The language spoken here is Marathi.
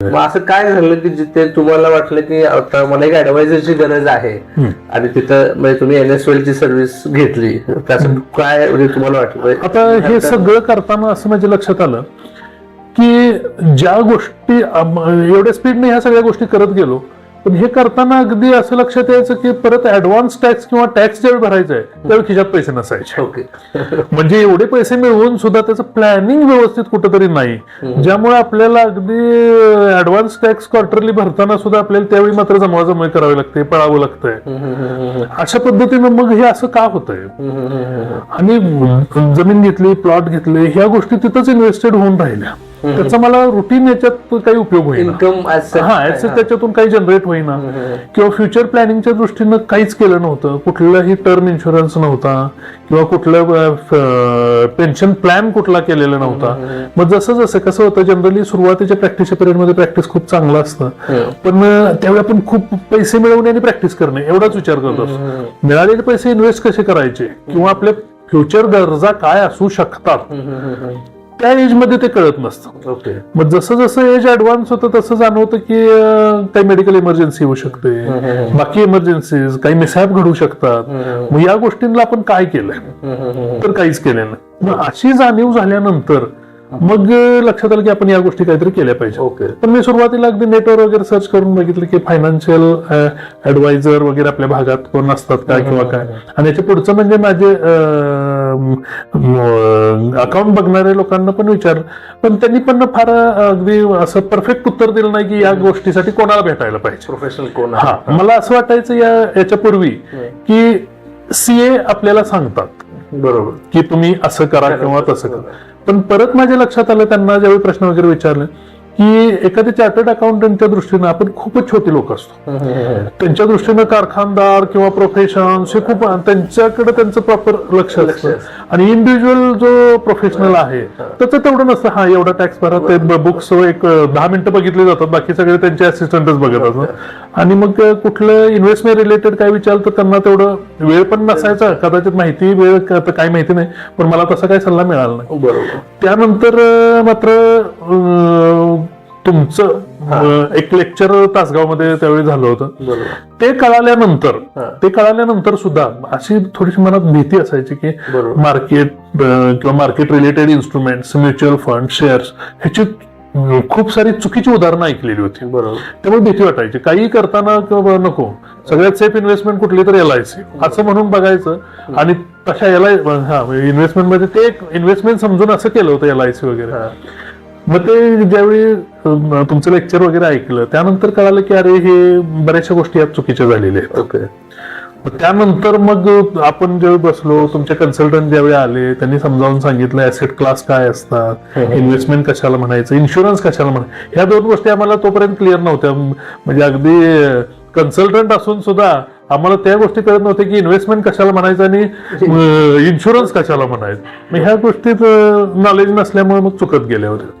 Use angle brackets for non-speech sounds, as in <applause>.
मग असं काय झालं की जिथे तुम्हाला वाटलं की आता मला एक ऍडवायझरची गरज आहे आणि तिथं म्हणजे तुम्ही एन एस ची सर्व्हिस घेतली त्यासाठी काय म्हणजे तुम्हाला वाटलं? आता हे सगळं करताना असं माझ्या लक्षात आलं की ज्या गोष्टी एवढ्या स्पीडने ह्या सगळ्या गोष्टी करत गेलो पण हे करताना अगदी असं लक्षात यायचं की परत ऍडव्हान्स टॅक्स किंवा टॅक्स ज्यावेळी भरायचा आहे त्यावेळी खिशात पैसे नसायचे. ओके. <laughs> म्हणजे एवढे पैसे मिळवून सुद्धा त्याचं प्लॅनिंग व्यवस्थित कुठंतरी नाही. ज्यामुळे आपल्याला अगदी ऍडव्हान्स टॅक्स क्वार्टरली भरताना सुद्धा आपल्याला त्यावेळी मात्र जमवाजमवी करावी लागते पळावं लागतंय. अशा पद्धतीनं मग हे असं का होतंय? आणि जमीन घेतली प्लॉट घेतले ह्या गोष्टी तिथंच इन्व्हेस्टेड होऊन राहिल्या. त्याचा मला रुटीन याच्यात काही उपयोग होईल हा त्याच्यातून काही जनरेट होईना. किंवा फ्युचर प्लॅनिंगच्या दृष्टीनं काहीच केलं नव्हतं. कुठलाही टर्म इन्शुरन्स नव्हता. किंवा कुठलं पेन्शन प्लॅन कुठला केलेला नव्हता. मग जसं जसं कसं होतं जनरली सुरुवातीच्या प्रॅक्टिसच्या पिरियडमध्ये प्रॅक्टिस खूप चांगलं असतं. पण त्यावेळी आपण खूप पैसे मिळवणे आणि प्रॅक्टिस करणे एवढाच विचार करत मिळालेले पैसे इन्व्हेस्ट कसे करायचे? किंवा आपल्या फ्युचर गरजा काय असू शकतात? त्या एजमध्ये ते कळत नसतं. ओके. मग जसं जसं एज ऍडव्हान्स होतं तसं जाणवतं की काही मेडिकल इमर्जन्सी होऊ शकते. बाकी इमर्जन्सीज काही मिसॅप घडू शकतात. मग या गोष्टींना आपण काय केलंय? तर काहीच केलं नाही. मग अशी जाणीव झाल्यानंतर मग लक्षात आलं की आपण या गोष्टी काहीतरी केल्या पाहिजे. ओके. पण मी सुरुवातीला अगदी नेटवर वगैरे सर्च करून बघितलं की फायनान्शियल ऍडवायझर वगैरे आपल्या भागात कोण असतात का किंवा काय. आणि याच्या पुढचं म्हणजे माझे अकाउंट बघणाऱ्या लोकांना पण विचारलं. पण त्यांनी पण फार अगदी असं परफेक्ट उत्तर दिलं नाही की या गोष्टीसाठी कोणाला भेटायला पाहिजे. प्रोफेशनल कोण हा मला असं वाटायचं या याच्यापूर्वी की सीए आपल्याला सांगतात. बरोबर. की तुम्ही असं करा किंवा तसं करा. पण परत माझ्या लक्षात आलं त्यांना ज्यावेळी प्रश्न वगैरे विचारले की एखाद्या चार्टर्ड अकाउंटंटच्या दृष्टीनं आपण खूपच छोटी लोक असतो. त्यांच्या दृष्टीनं कारखानदार किंवा प्रोफेशन हे खूप त्यांच्याकडे त्यांचं प्रॉपर लक्ष असतं. आणि इंडिव्हिज्युअल जो प्रोफेशनल आहे त्याचं तेवढं नसतं. हा एवढा टॅक्स भरा ते बुक्स एक दहा मिनिटं बघितले जातात. बाकी सगळे त्यांचे असिस्टंटच बघत असतात. आणि मग कुठलं इन्व्हेस्टमेंट रिलेटेड काय विचारलं तर त्यांना तेवढं वेळ पण नसायचा. कदाचित माहिती वेळ क- तर काही माहिती नाही पण मला तसा काही सल्ला मिळाला नाही. बरोबर. त्यानंतर मात्र तुमचं एक लेक्चर तासगावमध्ये त्यावेळी झालं होतं. ते कळाल्यानंतर. ते कळाल्यानंतर सुद्धा अशी थोडीशी मनात भीती असायची की. मार्केट किंवा market related instruments mutual fund shares ह्याची खूप सारी चुकीची उदाहरणं ऐकलेली होती. बरोबर. त्यामुळे भीती वाटायची. काही करताना किंवा नको. सगळ्यात सेफ इन्व्हेस्टमेंट कुठली तर एल आय सी असं म्हणून बघायचं आणि तशा एल आय हा इन्व्हेस्टमेंटमध्ये ते एक इन्व्हेस्टमेंट समजून असं केलं होतं एल आय सी वगैरे. मग ते ज्यावेळी तुमचं लेक्चर वगैरे ऐकलं त्यानंतर कळालं की अरे हे बऱ्याचशा गोष्टी यात चुकीच्या झालेल्या आहेत. ओके. त्यानंतर मग आपण ज्यावेळी बसलो तुमचे कन्सल्टंट ज्यावेळी आले त्यांनी समजावून सांगितलं ऍसेट क्लास काय असतात इन्व्हेस्टमेंट कशाला म्हणायचं इन्शुरन्स कशाला म्हणायचं ह्या दोन गोष्टी आम्हाला तोपर्यंत क्लिअर नव्हत्या. म्हणजे अगदी कन्सल्टंट असून सुद्धा आम्हाला त्या गोष्टी कळत नव्हत्या की इन्व्हेस्टमेंट कशाला म्हणायचं आणि इन्शुरन्स कशाला म्हणायचं. मग ह्या गोष्टीत नॉलेज नसल्यामुळे मग चुकत गेल्या होत्या